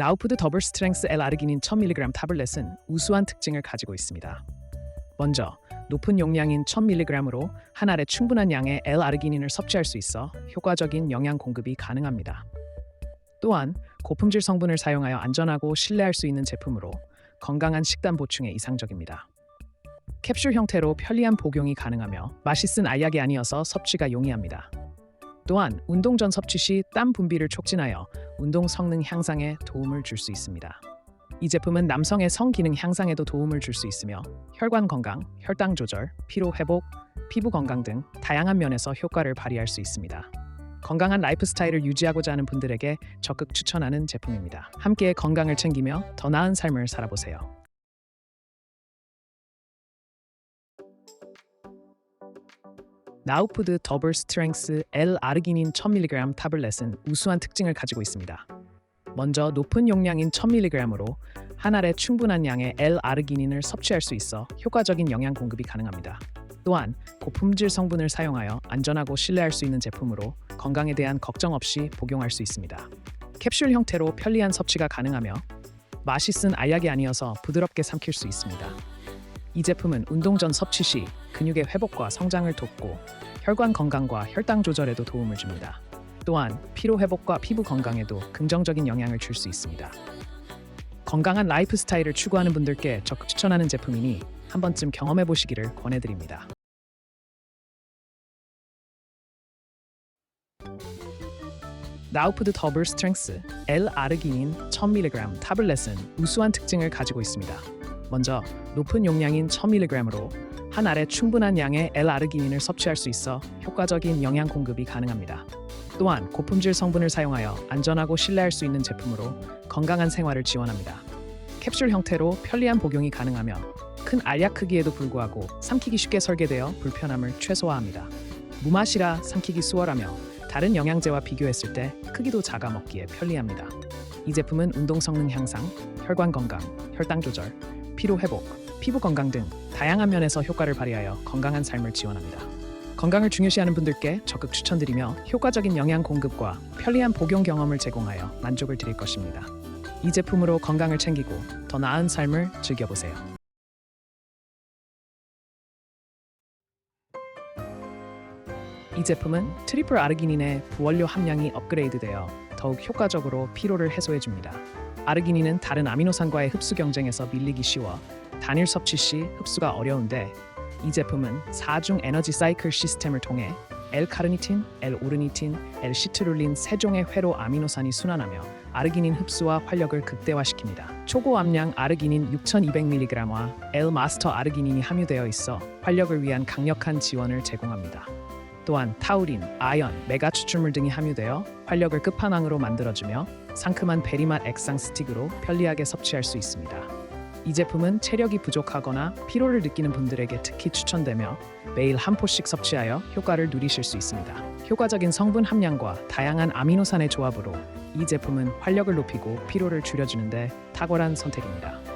나우푸드 더블 스트렝스 L-아르기닌 1000mg 타블렛은 우수한 특징을 가지고 있습니다. 먼저 높은 용량인 1000mg으로 한 알에 충분한 양의 L-아르기닌을 섭취할 수 있어 효과적인 영양 공급이 가능합니다. 또한 고품질 성분을 사용하여 안전하고 신뢰할 수 있는 제품으로 건강한 식단 보충에 이상적입니다. 캡슐 형태로 편리한 복용이 가능하며 맛있은 알약이 아니어서 섭취가 용이합니다. 또한 운동 전 섭취 시 땀 분비를 촉진하여 운동 성능 향상에 도움을 줄 수 있습니다. 이 제품은 남성의 성기능 향상에도 도움을 줄 수 있으며 혈관 건강, 혈당 조절, 피로 회복, 피부 건강 등 다양한 면에서 효과를 발휘할 수 있습니다. 건강한 라이프 스타일을 유지하고자 하는 분들에게 적극 추천하는 제품입니다. 함께 건강을 챙기며 더 나은 삶을 살아보세요. 나우푸드 더블 스트렝스 L-아르기닌 1000mg 타블렛은 우수한 특징을 가지고 있습니다. 먼저 높은 용량인 1000mg으로 한 알에 충분한 양의 L-아르기닌을 섭취할 수 있어 효과적인 영양 공급이 가능합니다. 또한 고품질 성분을 사용하여 안전하고 신뢰할 수 있는 제품으로 건강에 대한 걱정 없이 복용할 수 있습니다. 캡슐 형태로 편리한 섭취가 가능하며 맛있은 알약이 아니어서 부드럽게 삼킬 수 있습니다. 이 제품은 운동 전 섭취 시 근육의 회복과 성장을 돕고 혈관 건강과 혈당 조절에도 도움을 줍니다. 또한 피로 회복과 피부 건강에도 긍정적인 영향을 줄 수 있습니다. 건강한 라이프 스타일을 추구하는 분들께 적극 추천하는 제품이니 한 번쯤 경험해 보시기를 권해드립니다. 나우푸드 더블 스트렝스 L-아르기닌 1000mg 타블렛은 우수한 특징을 가지고 있습니다. 먼저 높은 용량인 1000mg으로 한 알에 충분한 양의 L-아르기닌을 섭취할 수 있어 효과적인 영양 공급이 가능합니다. 또한 고품질 성분을 사용하여 안전하고 신뢰할 수 있는 제품으로 건강한 생활을 지원합니다. 캡슐 형태로 편리한 복용이 가능하며 큰 알약 크기에도 불구하고 삼키기 쉽게 설계되어 불편함을 최소화합니다. 무맛이라 삼키기 수월하며 다른 영양제와 비교했을 때 크기도 작아 먹기에 편리합니다. 이 제품은 운동 성능 향상, 혈관 건강, 혈당 조절, 피로 회복, 피부 건강 등 다양한 면에서 효과를 발휘하여 건강한 삶을 지원합니다. 건강을 중요시하는 분들께 적극 추천드리며 효과적인 영양 공급과 편리한 복용 경험을 제공하여 만족을 드릴 것입니다. 이 제품으로 건강을 챙기고 더 나은 삶을 즐겨보세요. 이 제품은 트리플 아르기닌의 부원료 함량이 업그레이드되어 더욱 효과적으로 피로를 해소해줍니다. 아르기닌은 다른 아미노산과의 흡수 경쟁에서 밀리기 쉬워 단일 섭취 시 흡수가 어려운데 이 제품은 4중 에너지 사이클 시스템을 통해 L-카르니틴, L-오르니틴, L-시트룰린 세 종의 회로 아미노산이 순환하며 아르기닌 흡수와 활력을 극대화시킵니다. 초고 함량 아르기닌 6,200mg와 L-마스터 아르기닌이 함유되어 있어 활력을 위한 강력한 지원을 제공합니다. 또한 타우린, 아연, 메가 추출물 등이 함유되어 활력을 끝판왕으로 만들어주며 상큼한 베리맛 액상 스틱으로 편리하게 섭취할 수 있습니다. 이 제품은 체력이 부족하거나 피로를 느끼는 분들에게 특히 추천되며 매일 한 포씩 섭취하여 효과를 누리실 수 있습니다. 효과적인 성분 함량과 다양한 아미노산의 조합으로 이 제품은 활력을 높이고 피로를 줄여주는데 탁월한 선택입니다.